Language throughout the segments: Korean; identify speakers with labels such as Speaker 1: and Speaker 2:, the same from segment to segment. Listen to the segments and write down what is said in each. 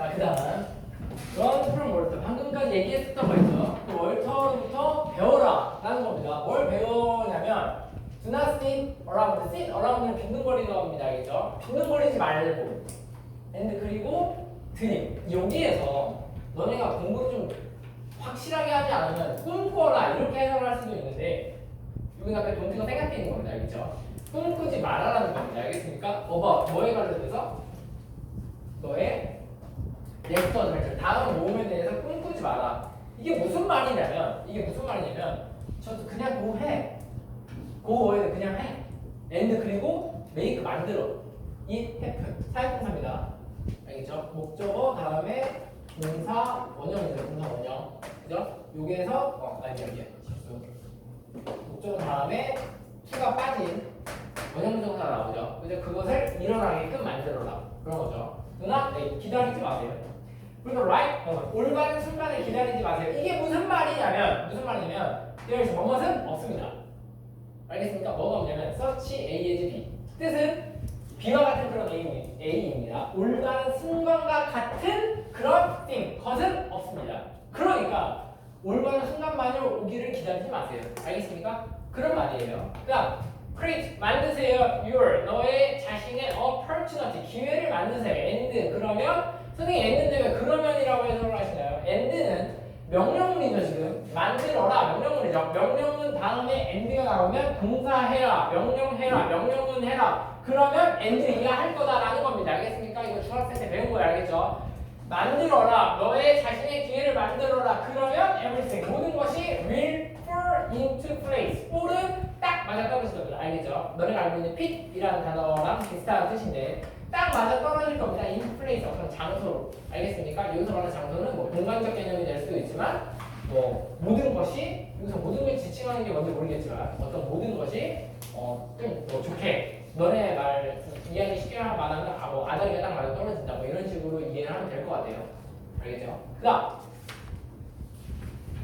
Speaker 1: 자, 그 다음. run from 월터. 방금까지 얘기했었던 거 있죠. 그 월터부터 배워라. 라는 겁니다. 뭘 배우냐면, do not sit around. sit around는 빈둥거리는 겁니다. 알겠죠? 빈둥거리지 말고. and 그리고 드림. 여기에서 너네가 공부를 좀 확실하게 하지 않으면 꿈꿔라. 이렇게 해석을 할 수도 있는데, 여기 앞에 동태가 생각해 있는 겁니다. 알겠죠? 꿈꾸지 말아라는 겁니다. 알겠습니까? 어바, 뭐에 관련돼서? 너의 넥스트 어드벤처 다음 모험에 대해서 꿈꾸지 마라. 이게 무슨 말이냐면 이게 무슨 말이냐면 저도 그냥 고 해. 고어에 그냥 해. 엔드 그리고 메이크 만들어. 이 해픈 사역동사입니다. 알겠죠? 목적어 다음에 동사 원형이죠. 동사 원형. 그죠? 여기에서 어 아니 여기 실수. 목적어 다음에 투가 빠진 원형 동사가 나오죠. 그죠? 그것을 일어나게끔 만들어라. 그런 거죠. 누나 네, 기다리지 마세요. 그리고 right 어, 올바른 순간을 기다리지 마세요. 이게 무슨 말이냐면 무슨 말이냐면 there's 없습니다. 알겠습니까? 뭐가 없냐면 such A as B 뜻은 B와 같은 그런 A, A입니다. 올바른 순간과 같은 그런 thing 것은 없습니다. 그러니까 올바른 순간만이 오기를 기다리지 마세요. 알겠습니까? 그런 말이에요. 그다음 create 만드세요. your 너의 자신의 opportunity 기회를 만드세요. and 그러면 선생님 end인데 왜 그러면이라고 해석을 하시나요? end는 명령문이죠 지금 만들어라 명령문이죠. 명령문 다음에 end가 나오면 동사해라 명령해라 명령문 해라 그러면 end 네가 할 거다라는 겁니다. 알겠습니까? 이거 중학생 때 배운 거예요. 알겠죠? 만들어라 너의 자신의 기회를 만들어라 그러면 everything 모든 것이 will fall into place fall은 딱 맞아 떨어질 겁니다 알겠죠? 너네가 알고 있는 pit이라는 단어랑 비슷한 뜻인데 딱 맞아 떨어질 겁니다. place 어떤 장소로 알겠습니까? 여기서 말하는 장소는 뭐 공간적 개념이 될 수도 있지만 뭐 모든 것이 여기서 모든 걸 지칭하는 게 뭔지 모르겠지만 어떤 모든 것이 어좀 뭐 좋게 너네 말 이해하기 쉽게 말하면 아뭐 아다리가 딱 맞아 떨어진다. 뭐 이런 식으로 이해를 하면 될 것 같아요. 알겠죠? 그다음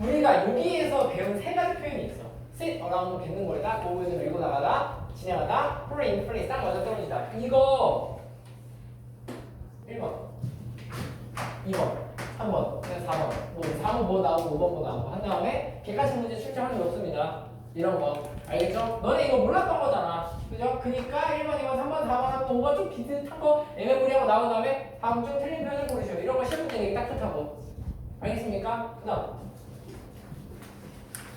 Speaker 1: 우리가 여기에서 배운 세 가지 표현이 있어. sit around 뱉는거리다 고우에서 밀고 나가다 진행하다 fall in place 딱 맞아 떨어지다. 이거 1번 2번 3번 그냥 4번 뭐 4번 뭐 나오고 5번 뭐 나오고 한 다음에 객관식 문제 출제하는 게 없습니다 이런 거 알겠죠? 너네 이거 몰랐던 거잖아 그죠? 그니까 1번, 2번, 3번, 4번하고 5번 좀 비슷한 거 애매모리하고 나온 다음에 다음 중 틀린 표현을 고르시오 이런 거 시험 문제 딱 좋다고 알겠습니까? 그 다음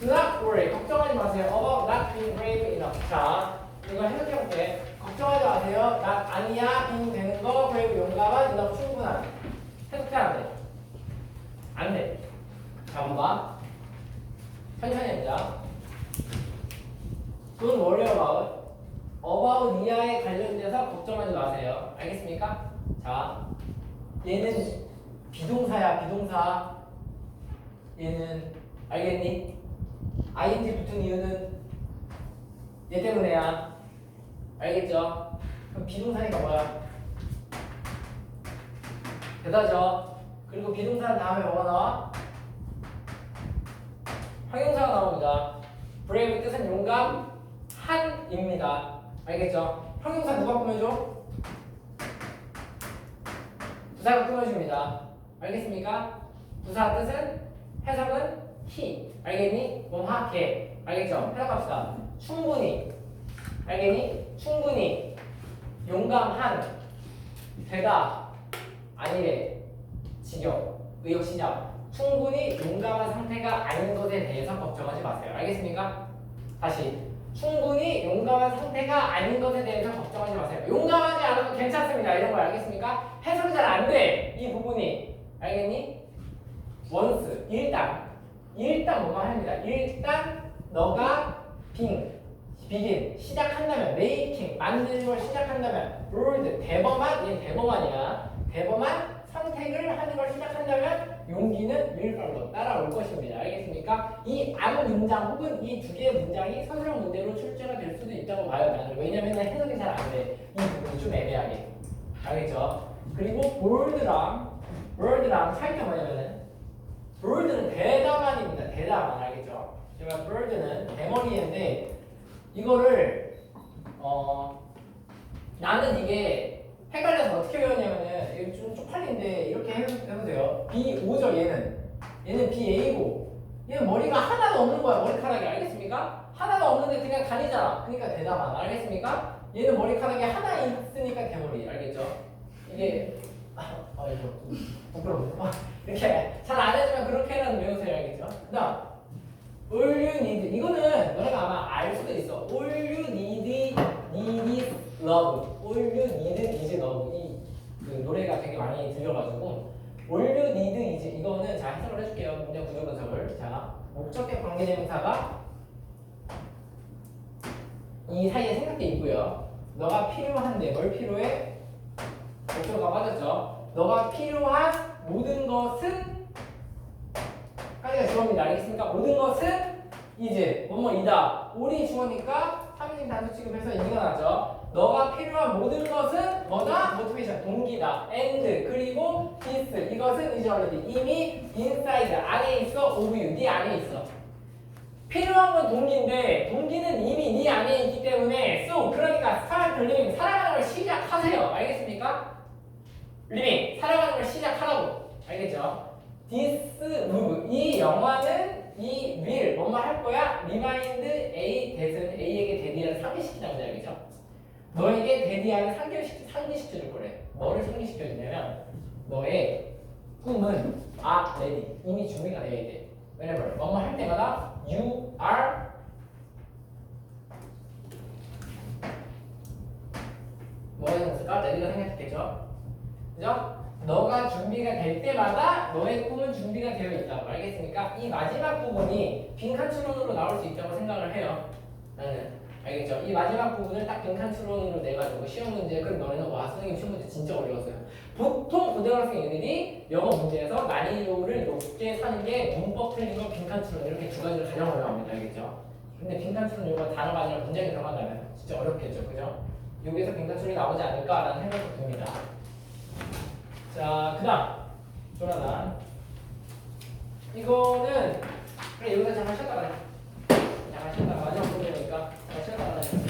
Speaker 1: not worry. 걱정하지 마세요. About not being brave enough. 자, 이거 해석해볼게. 걱정하지 마세요. not 아니야. being 되는 거. brave 용감한 enough 충분한. 해석해 안 돼. 안 돼. 자, 봐봐. 천천히 해보자. Don't worry 이하에 관련돼서 걱정하지 마세요. 알겠습니까? 자, 얘는 비동사야, 비동사. 얘는 알겠니? ing 붙은 이유는 얘 때문에야. 알겠죠? 그럼 비동사니까 뭐야? 대다죠? 그리고 비동사 다음에 뭐가 나와? 형용사가 나옵니다. brave 뜻은 용감, 한입니다. 알겠죠? 형용사 누가 꾸며줘? 부사가 꾸며줍니다. 알겠습니까? 부사 뜻은 해석은 he. 알겠니? 원하게. 알겠죠? 해석합시다. 충분히. 알겠니? 충분히. 용감한. 되다. 아니래. 직역. 의역 시작. 충분히 용감한 상태가 아닌 것에 대해서 걱정하지 마세요. 알겠습니까? 다시. 충분히 용감한 상태가 아닌 것에 대해서 걱정하지 마세요. 용감하지 않아도 괜찮습니다. 이런 거 알겠습니까? 해석이 잘 안 돼. 이 부분이. 알겠니? 원스. 일단. 일단 뭐가 합니다. 일단 너가 빙, begin 시작한다면, making 만드는 걸 시작한다면, bold 대범한 얘 대범한이야. 대범한 선택을 하는 걸 시작한다면 용기는 밀걸로 따라올 것입니다. 알겠습니까? 이안 문장 혹은 이 두 개의 문장이 서술형 문제로 출제가 될 수도 있다고 봐요. 나는 왜냐면 해석이 잘 안 돼. 이 부분이 좀 애매하게. 알겠죠? 그리고 bold랑 bold랑 차이가 뭐냐면은 bird는 대담한입니다. 대담한 알겠죠? 제가 bird는 대머리인데 이거를 어 나는 이게 헷갈려서 어떻게 외웠냐면은 이거 좀 쪽팔린데 이렇게 해- 해보세요. B5죠 얘는. 얘는 BA고 얘는 머리가 하나도 없는 거야 머리카락이 알겠습니까? 하나도 없는데 그냥 다니잖아. 그러니까 대답 안 알겠습니까? 얘는 머리카락이 하나 있으니까 대머리 알겠죠? 이게 아, 아 이거 부끄러워. 이렇게 잘 안 해주면 그렇게라도 외우세요 알겠죠? 그다음 all you need 이거는 너네가 아마 알 수도 있어. all you need need is love. all you need is love. 이그 노래가 되게 많이 들려가지고 all you need is 이거는 자 해석을 해줄게요. 문제 구조 분석을 자 목적격 관계대명사가 이 사이에 생각돼 있고요. 너가 필요한데 뭘 필요해? 목적어가 빠졌죠. 너가 필요한 모든 것은 주어입니다. 알겠습니까? 모든 것은 이제 뭐뭐이다. 올이 주어니까 하민님 단수 취급해서 이가 나죠. 너가 필요한 모든 것은 뭐다? 모티베이션 동기다. and 그리고 this 이것은 이제 already 이미 inside 안에 있어. of you 네 안에 있어. 필요한 건 동기인데 동기는 이미 네 안에 있기 때문에 so 그러니까 사람 돌리면 살아가는 걸 시작하세요. 알겠습니까? 리빙 살아가는 걸 시작하라고? This move 이 영화는 이 will 뭐뭐 할 거야? Remind A that은 A에게 데디아를 상기시키자는 거지 알겠죠? 너에게 데디아를 상기시켜 상기시켜 줄 거래. 뭐를 상기시켜 주냐면 너의 꿈은 아 ready 이미 준비가 되어 있대. 왜냐면 뭐뭐 할 때마다 you are 뭐가 생겼을까? ready가 생겼겠죠? 그죠? 너가 준비가 될 때마다 너의 꿈은 준비가 되어 있다고 알겠습니까? 이 마지막 부분이 빈칸 추론으로 나올 수 있다고 생각을 해요. 나는 알겠죠? 이 마지막 부분을 딱 빈칸 추론으로 내가지고 시험 문제 그럼 너네는 와 선생님 시험 문제 진짜 어려웠어요. 보통 고등학생들이 영어 문제에서 난이도를 높게 사는 게 문법 틀린 거 빈칸 추론 이렇게 두 가지를 가장 어려워합니다. 알겠죠? 근데 빈칸 추론 이거 단어가 아니라 문장이 들어간다면 진짜 어렵겠죠, 그죠? 여기서 빈칸 추론이 나오지 않을까라는 생각도 듭니다. 자, 그다음 조나단. 이거는 그냥 여기서 잠깐 쉬었다가, 잠깐 쉬었다 가자. 보니까 잠깐 쉬었다 가.